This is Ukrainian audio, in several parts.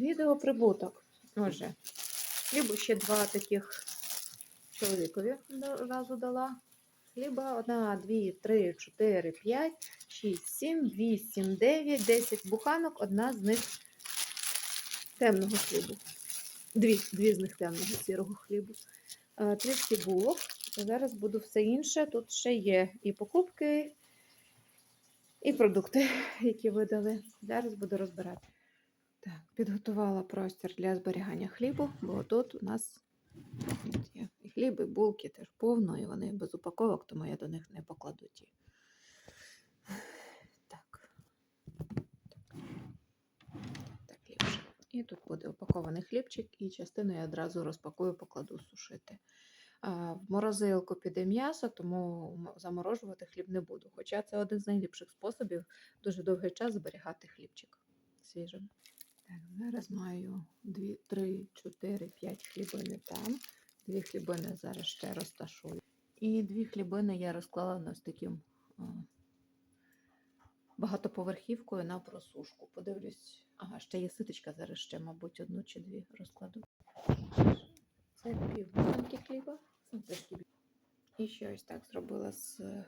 відеоприбуток. Отже, хлібу ще два таких чоловікові разу дала. Хліба одна, дві, три, чотири, п'ять, шість, сім, вісім, дев'ять, десять буханок, одна з них темного хлібу. Дві, дві з них темного сірого хлібу. Е, Трішки булок. Зараз буду все інше. Тут ще є і покупки, і продукти, які видали. Зараз буду розбирати. Так, підготувала простір для зберігання хлібу, бо тут у нас є і хліб, і булки теж повно, і вони без упаковок, тому я до них не покладу ті. Так. Так. Ліпше. І тут буде упакований хлібчик, і частину я одразу розпакую, покладу сушити. В морозилку піде м'ясо, тому заморожувати хліб не буду. Хоча це один з найліпших способів дуже довгий час зберігати хлібчик свіжим. Так, зараз маю 2, 3, 4, 5 хлібини там. Дві хлібини зараз ще розташую. І дві хлібини я розклала на таким багатоповерхівкою на просушку. Подивлюсь, ага, ще є ситочка, зараз ще, мабуть, одну чи дві розкладу. Це пів банки хліба. І ще ось так зробила з е,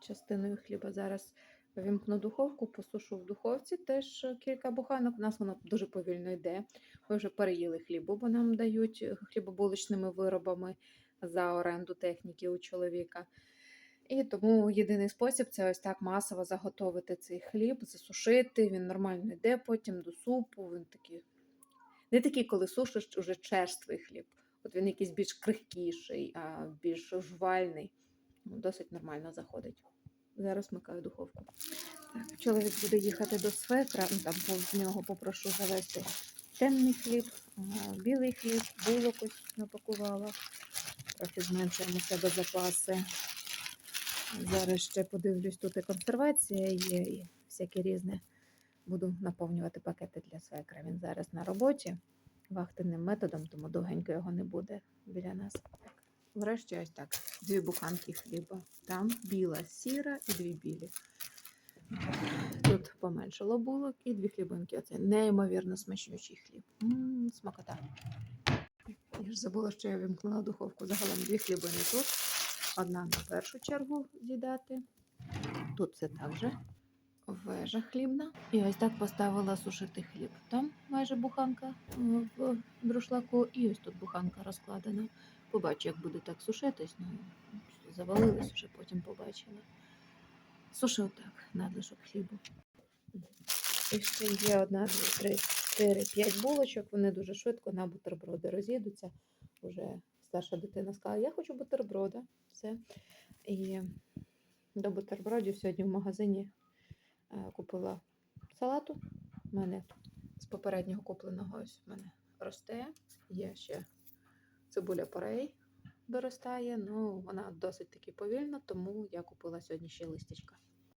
частиною хліба. Зараз вімкну духовку, посушу в духовці. Теж е, кілька буханок. У нас воно дуже повільно йде. Ми вже переїли хлібу, бо нам дають е, хлібобулочними виробами за оренду техніки у чоловіка. І тому єдиний спосіб це ось так масово заготовити цей хліб, засушити. Він нормально йде потім до супу. Він такий не такий, коли сушиш уже черствий хліб. От він якийсь більш крихкіший, а більш жувальний. Ну, Досить нормально заходить. Зараз вмикаю духовку. Так, чоловік буде їхати до свекра, ну там повз нього попрошу завести темний хліб, білий хліб, булок напакувала. Трохи зменшуємо себе запаси. Зараз ще подивлюсь, тут і консервація є, і всяке різне. Буду наповнювати пакети для свекра. Він зараз на роботі вахтенним методом, тому довгенько його не буде біля нас. Так. Врешті ось так. Дві буханки хліба. Там біла, сіра і дві білі. Тут поменшало булок і дві хлібинки. Оце неймовірно смачнючий хліб. М, смакота. Я ж забула, що я вімкнула духовку. Загалом дві хлібини тут. Одна на першу чергу з'їдати. Тут це також вежа хлібна. І ось так поставила сушити хліб. Там майже буханка е, в друшлаку, і ось тут буханка розкладена. Побачу, як буде так сушитись. Ну, завалилось вже потім побачила. Сушу так, надлишок хлібу. І ще є одна, дві, три, чотири, п'ять булочок. Вони дуже швидко на бутерброди роз'їдуться. Уже старша дитина сказала, я хочу бутерброда. Все. І до бутербродів сьогодні в магазині купила салату. У мене з попереднього купленого ось в мене росте. Є ще цибуля порей доростає, ну вона досить таки повільна, тому я купила сьогодні ще листячка.